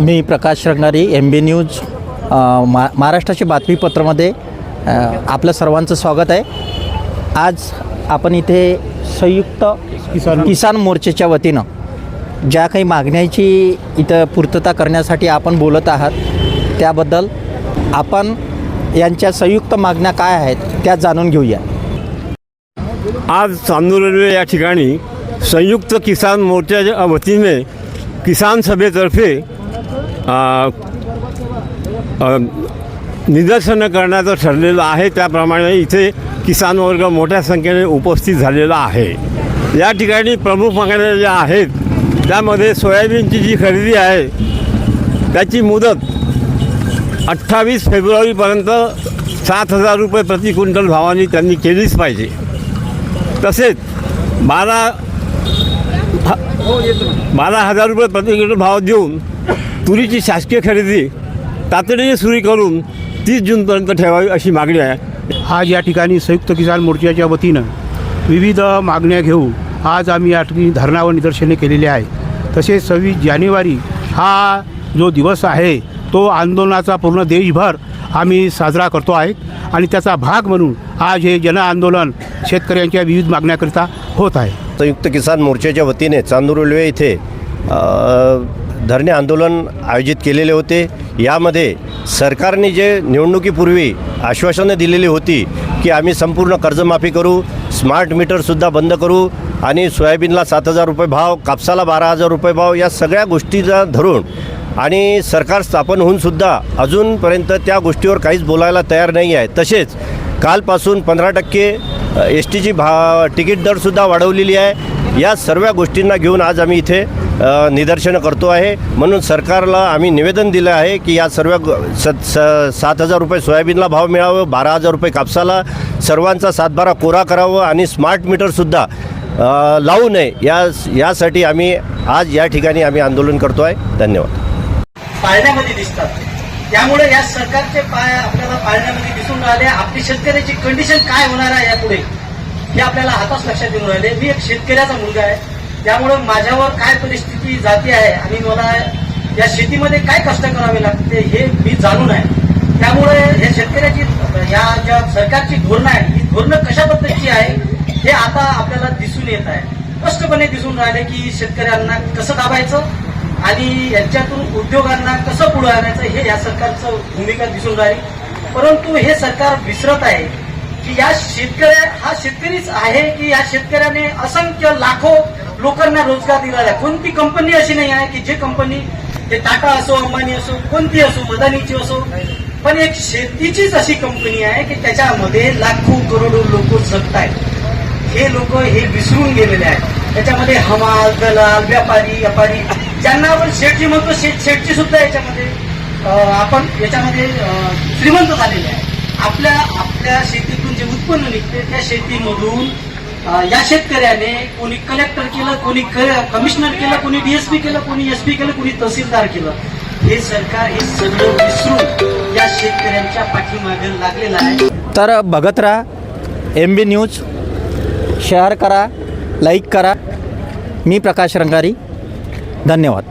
मी Prakash Rangari M B news मा महाराष्ट्राच्या बातमीपत्रामध्ये आपलं सर्वांचं स्वागत आहे. आज आपण इथे संयुक्त किसान- किसान मोर्चाच्या वतीनं ज्या काही मागण्याची इथं पूर्तता करण्यासाठी आपण बोलत आहात त्याबद्दल आपण यांच्या संयुक्त मागण्या काय आहेत त्या जाणून घेऊया. आज चांदूर रेल्वे या ठिकाणी संयुक्त किसान मोर्चाच्या वतीने किसान सभेतर्फे निदर्शनं करण्याचं ठरलेलं आहे. त्याप्रमाणे इथे किसान वर्ग मोठ्या संख्येने उपस्थित झालेला आहे. या ठिकाणी प्रमुख मागण्या ज्या आहेत त्यामध्ये सोयाबीनची जी खरेदी आहे त्याची मुदत अठ्ठावीस फेब्रुवारीपर्यंत सात हजार रुपये प्रति क्विंटल भावाने त्यांनी केलीच पाहिजे. तसेच बारा ह- बारा हजार रुपये प्रति क्विंटल भाव देऊन तुरीची शासकीय खरेदी तातडीने सुरू करून तीस जूनपर्यंत ठेवावी अशी मागणी आहे. आज या ठिकाणी संयुक्त किसान मोर्चाच्या वतीनं विविध मागण्या घेऊन आज आम्ही या ठिकाणी धरणावर निदर्शने केलेली आहे. तसेच सव्वीस जानेवारी हा जो दिवस आहे तो आंदोलनाचा पूर्ण देशभर आम्ही साजरा करतो आहे आणि त्याचा भाग म्हणून आज हे जन आंदोलन शेतकऱ्यांच्या विविध मागण्याकरिता होत आहे. संयुक्त किसान मोर्चाच्या वतीने चांदूर रेल्वे इथे धरणे आंदोलन आयोजित केलेले होते. यामध्ये सरकारने जे निवडणुकीपूर्वी आश्वासनं दिलेली होती की आम्ही संपूर्ण कर्जमाफी करू स्मार्ट मीटरसुद्धा बंद करू आणि सोयाबीनला सात हजार रुपये भाव कापसाला बारा हजार रुपये भाव या सगळ्या गोष्टीचा धरून आणि सरकार स्थापन होऊनसुद्धा अजूनपर्यंत त्या गोष्टीवर काहीच बोलायला तयार नाही आहे. तसेच कालपासून पंधरा टक्के एस टीची भा तिकीट दरसुद्धा वाढवलेली आहे. या सर्व गोष्टींना घेऊन आज आम्ही इथे निदर्शनं करतो आहे. म्हणून सरकारला आम्ही निवेदन दिलं आहे की या सर्व स स सात हजार रुपये सोयाबीनला भाव मिळावं बारा हजार रुपये कापसाला सर्वांचा सातबारा कोरा करावं आणि स्मार्ट मीटरसुद्धा लावू नये. या यासाठी आम्ही आज या ठिकाणी आम्ही आंदोलन करतो आहे धन्यवाद. पाळण्यामध्ये दिसतात. त्यामुळे या सरकारचे पाय आपल्याला पाळण्यामध्ये दिसून राहिले. आपली शेतकऱ्याची कंडिशन काय होणार आहे यापुढे हे आपल्याला हाताच लक्षात येऊन राहिले. मी एक शेतकऱ्याचा मुलगा आहे. त्यामुळे माझ्यावर काय परिस्थिती जाते आहे आणि मला या शेतीमध्ये काय कष्ट करावे लागते हे मी जाणून आहे. त्यामुळे या शेतकऱ्याची या ज्या सरकारची धोरणं आहे ही धोरणं कशा पद्धतीची आहे हे आता आपल्याला दिसून येत आहे. स्पष्टपणे दिसून राहिले की शेतकऱ्यांना कसं दाबायचं आणि यांच्यातून उद्योगांना कसं पुढे आणायचं हे या सरकारचं भूमिका दिसून राहिली. परंतु हे सरकार विसरत आहे की या शेतकऱ्या हा शेतकरीच आहे की या शेतकऱ्याने असंख्य लाखो लोकांना रोजगार दिलेला आहे. कोणती कंपनी अशी नाही आहे की जे कंपनी ते टाटा असो अंबानी असो कोणती असो मदानीची असो पण एक शेतीचीच अशी कंपनी आहे की त्याच्यामध्ये लाखो करोडो लोक जगत आहेत. हे लोक हे विसरून गेलेले आहेत. त्याच्यामध्ये हमाल दलाल व्यापारी व्यापारी ज्यांना आपण शेटजी म्हणतो शेट शेटजी सुद्धा याच्यामध्ये आपण याच्यामध्ये श्रीमंत झालेले आहे आपल्या आपल्या शेतीतून जे उत्पन्न निघते त्या शेतीमधून या शेतकऱ्याने कोणी कलेक्टर केलं कोणी कमिशनर केलं कोणी डीएसपी केलं कोणी एसपी केलं कोणी तहसीलदार केलं. हे सरकार हे सगळं विसरून या शेतकऱ्यांच्या पाठीमागे लागलेलं आहे. तर बघत राहा एम बी न्यूज शेअर करा लाईक करा. मी प्रकाश रंगारी. धन्यवाद.